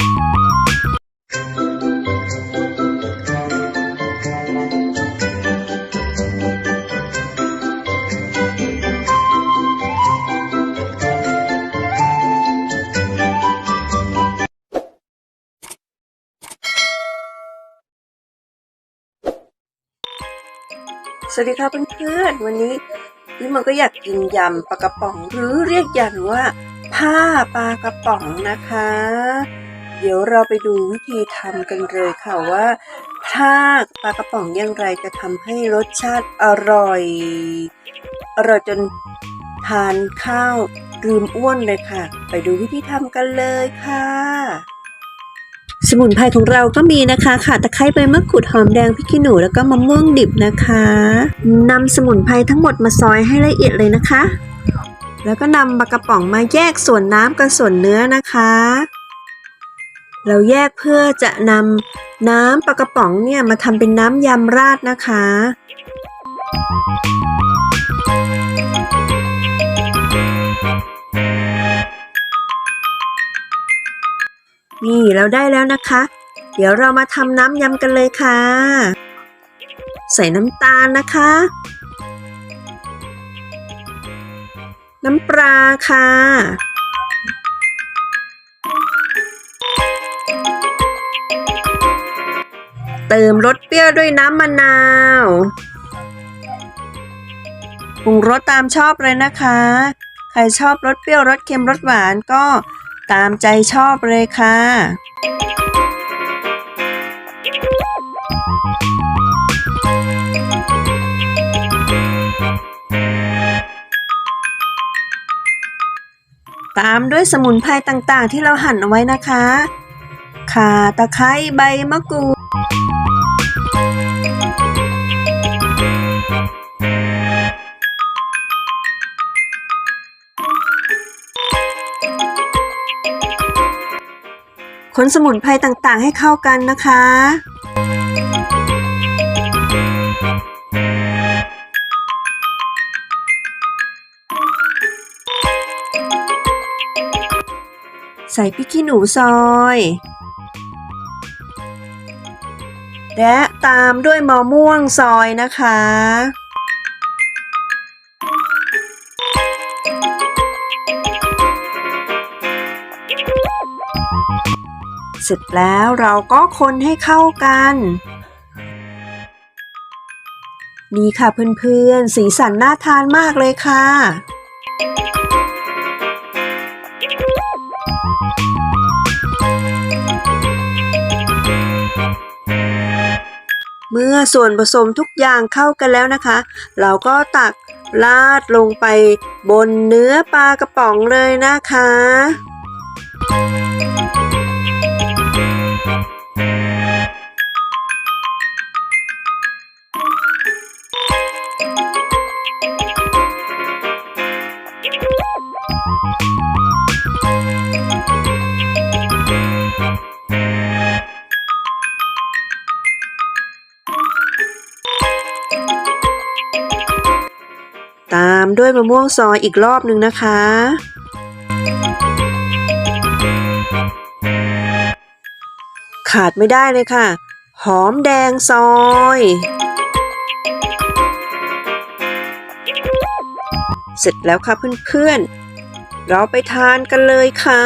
สวัสดีค่ะเพื่อนๆ วันนี้พี่มันก็อยากกินยำปลากระป๋อง หรือเรียกยันว่า ผ้าปลากระป๋องนะคะ เดี๋ยวเราไปดูวิธีทำกันเลยค่ะว่าผ้าปลากระป๋องอย่างไรจะทำให้รสชาติอร่อย อร่อยจนทานข้าวลืมอ้วนเลยค่ะ ไปดูวิธีทำกันเลยค่ะสมุนไพรของเราก็มีนะคะค่ะตะไคร้ใบมะกรูดหอมแดงพริกขี้หนูแล้วก็มะม่วงดิบนะคะนำสมุนไพรทั้งหมดมาซอยให้ละเอียดเลยนะคะ แล้วก็นำปลากระป๋องมาแยกส่วนน้ำกับส่วนเนื้อนะคะ เราแยกเพื่อจะนำน้ำปลากระป๋องเนี่ยมาทำเป็นน้ำยำราดนะคะ นี่เราได้แล้วนะคะ เดี๋ยวเรามาทำน้ำยำกันเลยค่ะ ใส่น้ำตาลนะคะ น้ำปลาค่ะ เติมรสเปรี้ยวด้วยน้ำมะนาวปรุงรสตามชอบเลยนะคะ ใครชอบรสเปรี้ยวรสเค็มรสหวานก็ตามใจชอบเลยค่ะ ตามด้วยสมุนไพรต่างๆ ที่เราหั่นเอาไว้นะคะ ข่าตะไคร้ใบมะกรูด นสมุนไพรต่างๆ ให้เข้ากันนะคะ ใส่พริกขี้หนูซอย และตามด้วยมะม่วงซอยนะคะ เสร็จแล้วเราก็คนให้เข้ากัน นี่ค่ะเพื่อนๆ สีสันน่าทานมากเลยค่ะ เมื่อส่วนผสมทุกอย่างเข้ากันแล้วนะคะ เราก็ตักราดลงไปบนเนื้อปลากระป๋องเลยนะคะ ตามด้วยมะม่วงซอยอีกรอบหนึ่งนะคะ ขาดไม่ได้เลยค่ะ หอมแดงซอย เสร็จแล้วค่ะเพื่อนๆ เราไปทานกันเลยค่ะ